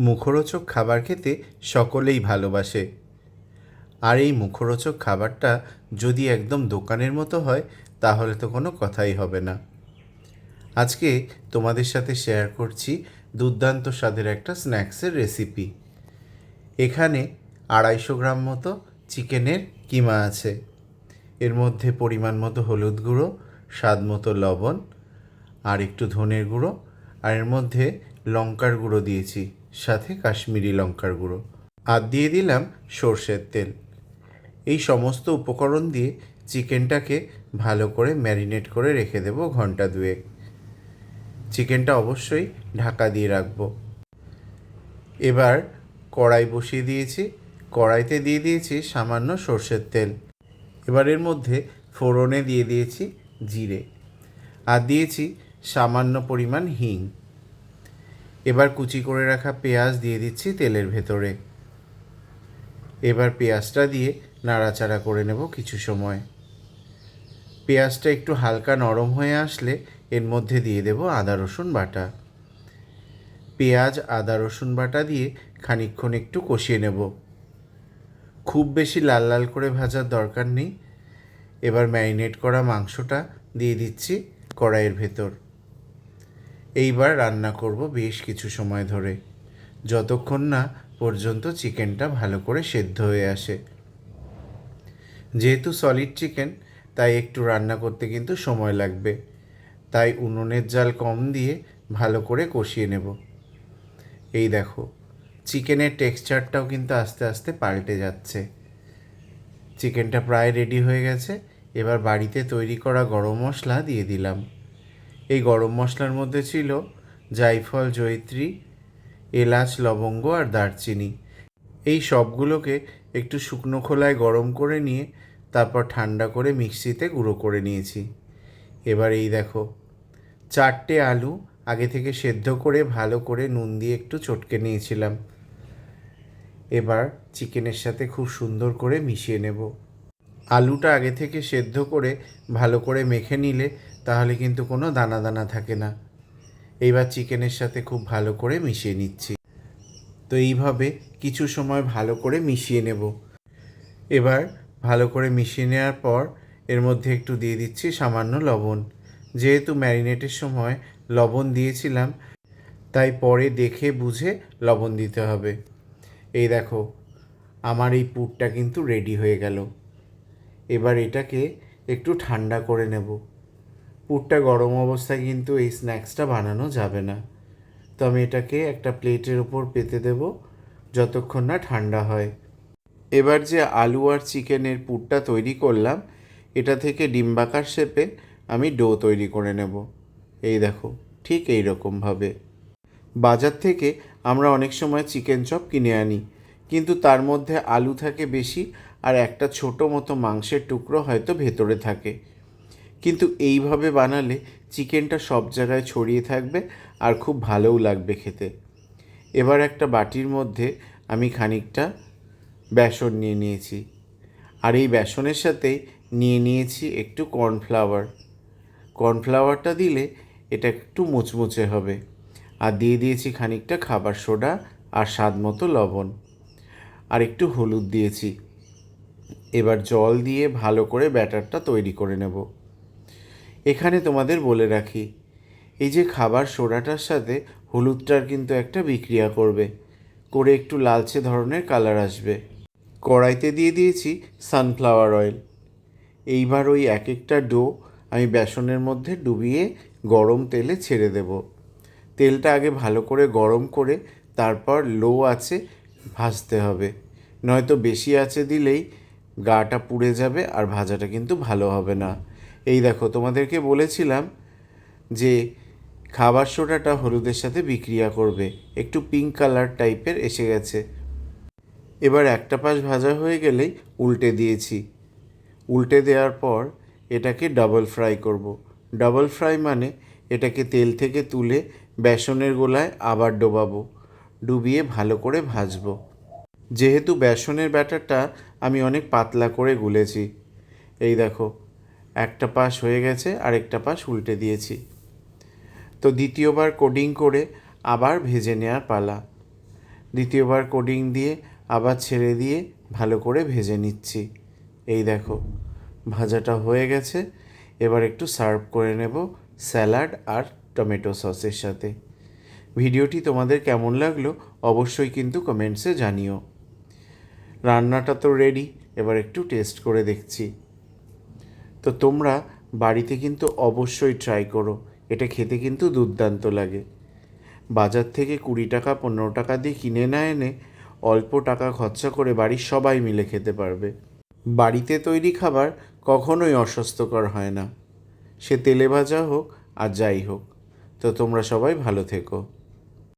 মুখরোচক খাবার খেতে সকলেই ভালোবাসে। আর এই মুখরোচক খাবারটা যদি একদম দোকানের মতো হয়, তাহলে তো কোনো কথাই হবে না। আজকে তোমাদের সাথে শেয়ার করছি দুর্দান্ত স্বাদের একটা স্ন্যাক্সের রেসিপি এখানে আড়াইশো গ্রাম মতো চিকেনের কিমা আছে। এর মধ্যে পরিমাণ মতো হলুদ গুঁড়ো, স্বাদ মতো লবণ, আর একটু ধনের গুঁড়ো, আর এর মধ্যে লঙ্কার গুঁড়ো দিয়েছি। সাথে কাশ্মীরি লঙ্কার গুঁড়ো। আর দিয়ে দিলাম সর্ষের তেল। এই সমস্ত উপকরণ দিয়ে চিকেনটাকে ভালো করে ম্যারিনেট করে রেখে দেবো ঘণ্টা দুয়েক। চিকেনটা অবশ্যই ঢাকা দিয়ে রাখব। এবার কড়াই বসিয়ে দিয়েছি। কড়াইতে দিয়ে দিয়েছি সামান্য সর্ষের তেল। এবার এর মধ্যে ফোড়নে দিয়ে দিয়েছি জিরে। আর দিয়েছি সামান্য পরিমাণ হিং। এবার কুচি করে রাখা পেঁয়াজ দিয়ে দিচ্ছি তেলের ভেতরে। এবার পেঁয়াজটা দিয়ে নাড়াচাড়া করে নেব কিছু সময়। পেঁয়াজটা একটু হালকা নরম হয়ে আসলে এর মধ্যে দিয়ে দেব আদা, রসুন বাটা। পেঁয়াজ, আদা, রসুন বাটা দিয়ে খানিকক্ষণ একটু কষিয়ে নেব। খুব বেশি লাল লাল করে ভাজার দরকার নেই। এবার ম্যারিনেট করা মাংসটা দিয়ে দিচ্ছি কড়াইয়ের ভেতর। এইবার রান্না করব বেশ কিছু সময় ধরে। যতক্ষণ না পর্যন্ত চিকেনটা ভালো করে সেদ্ধ হয়ে আসে। যেহেতু সলিড চিকেন তাই একটু রান্না করতে কিন্তু সময় লাগবে। তাই উনুনের জাল কম দিয়ে ভালো করে কষিয়ে নেব। এই দেখো, চিকেনের টেক্সচারটাও কিন্তু আস্তে আস্তে পাল্টে যাচ্ছে। চিকেনটা প্রায় রেডি হয়ে গেছে। এবার বাড়িতে তৈরি করা গরম মশলা দিয়ে দিলাম। এই গরম মশলার মধ্যে ছিল জায়ফল জয়িত্রী, এলাচ, লবঙ্গ আর দারচিনি। এই সবগুলোকে একটু শুকনো খোলায় গরম করে নিয়ে তারপর ঠান্ডা করে মিক্সিতে গুঁড়ো করে নিয়েছি। এবার এই দেখো, চারটে আলু আগে থেকে সেদ্ধ করে ভালো করে নুন দিয়ে একটু চটকে নিয়েছিলাম। এবার চিকেনের সাথে খুব সুন্দর করে মিশিয়ে নেব। আলুটা আগে থেকে সেদ্ধ করে ভালো করে মেখে নিলে তাহলে কিন্তু কোনো দানা দানা থাকে না। এইবার চিকেনের সাথে খুব ভালো করে মিশিয়ে নিচ্ছি। তো এইভাবে কিছু সময় ভালো করে মিশিয়ে নেব। এবার ভালো করে মিশিয়ে নেওয়ার পর এর মধ্যে একটু দিয়ে দিচ্ছি সামান্য লবণ। যেহেতু ম্যারিনেটের সময় লবণ দিয়েছিলাম, তাই পরে দেখে বুঝে লবণ দিতে হবে। এই দেখো, আমার এই পুরটা কিন্তু রেডি হয়ে গেল। এবার এটাকে একটু ঠান্ডা করে নেব। পুরটা গরম অবস্থায় কিন্তু এই স্ন্যাক্সটা বানানো যাবে না। তো আমি এটাকে একটা প্লেটের ওপর পেতে দেব, যতক্ষণ না ঠান্ডা হয়। এবার যে আলু আর চিকেনের পুরটা তৈরি করলাম, এটা থেকে ডিম্বাকার শেপে আমি ডো তৈরি করে নেব। এই দেখো, ঠিক এই রকমভাবে বাজার থেকে আমরা অনেক সময় চিকেন চপ কিনে আনি, কিন্তু তার মধ্যে আলু থাকে বেশি আর একটা ছোট মতো মাংসের টুকরো হয়তো ভেতরে থাকে। কিন্তু এইভাবে বানালে চিকেনটা সব জায়গায় ছড়িয়ে থাকবে আর খুব ভালোও লাগবে খেতে। এবার একটা বাটির মধ্যে আমি খানিকটা বেসন নিয়ে নিয়েছি। আর এই বেসনের সাথে নিয়ে নিয়েছি একটু কর্নফ্লাওয়ার। কর্নফ্লাওয়ারটা দিলে এটা একটু মুচমুচে হবে। আর দিয়ে দিয়েছি খানিকটা খাবার সোডা আর স্বাদ মতো লবণ। আর একটু হলুদ দিয়েছি। এবার জল দিয়ে ভালো করে ব্যাটারটা তৈরি করে নেব। এখানে তোমাদের বলে রাখি, এই যে খাবার সোডাটার সাথে হলুদটার কিন্তু একটা বিক্রিয়া করবে, করে একটু লালচে ধরনের কালার আসবে। কড়াইতে দিয়ে দিয়েছি সানফ্লাওয়ার অয়েল এইবার ওই এক একটা ডো আমি বেসনের মধ্যে ডুবিয়ে গরম তেলে ছেড়ে দেব। তেলটা আগে ভালো করে গরম করে তারপর লো আছে ভাজতে হবে। নয়তো বেশি আছে দিলেই গাটা পুড়ে যাবে আর ভাজাটা কিন্তু ভালো হবে না। এই দেখো, তোমাদেরকে বলেছিলাম যে খাবার সোডাটা হলুদের সাথে বিক্রিয়া করবে। একটু পিঙ্ক কালার টাইপের এসে গেছে। এবার একটা পাশ ভাজা হয়ে গেলেই উল্টে দিয়েছি। উল্টে দেওয়ার পর এটাকে ডাবল ফ্রাই করব। ডাবল ফ্রাই মানে এটাকে তেল থেকে তুলে বেসনের গোলায় আবার ডোবাবো, ডুবিয়ে ভালো করে ভাজবো। যেহেতু বেসনের ব্যাটারটা আমি অনেক পাতলা করে গুলেছি। এই দেখো একটা পাশ হয়ে গেছে আর একটা পাশ উল্টে দিয়েছি। তো দ্বিতীয়বার কোডিং করে আবার ভেজে নেওয়ার পালা। দ্বিতীয়বার কোডিং দিয়ে আবার ছেড়ে দিয়ে ভালো করে ভেজে নিচ্ছি। এই দেখো, ভাজাটা হয়ে গেছে। এবার একটু সার্ভ করে নেব স্যালাড আর টমেটো সসের সাথে। ভিডিওটি তোমাদের কেমন লাগল অবশ্যই কিন্তু কমেন্টসে জানিও। রান্নাটা তো রেডি এবার একটু টেস্ট করে দেখছি। তো তোমরা বাড়িতে কিন্তু অবশ্যই ট্রাই করো। এটা খেতে কিন্তু দুর্দান্ত লাগে। বাজার থেকে কুড়ি টাকা, পনেরো টাকা দিয়ে কিনে না এনে অল্প টাকা খরচা করে বাড়ির সবাই মিলে খেতে পারবে। বাড়িতে তৈরি খাবার কখনোই অস্বাস্থ্যকর হয় না। সে তেলে ভাজা হোক আর যাই হোক। তো তোমরা সবাই ভালো থেকো।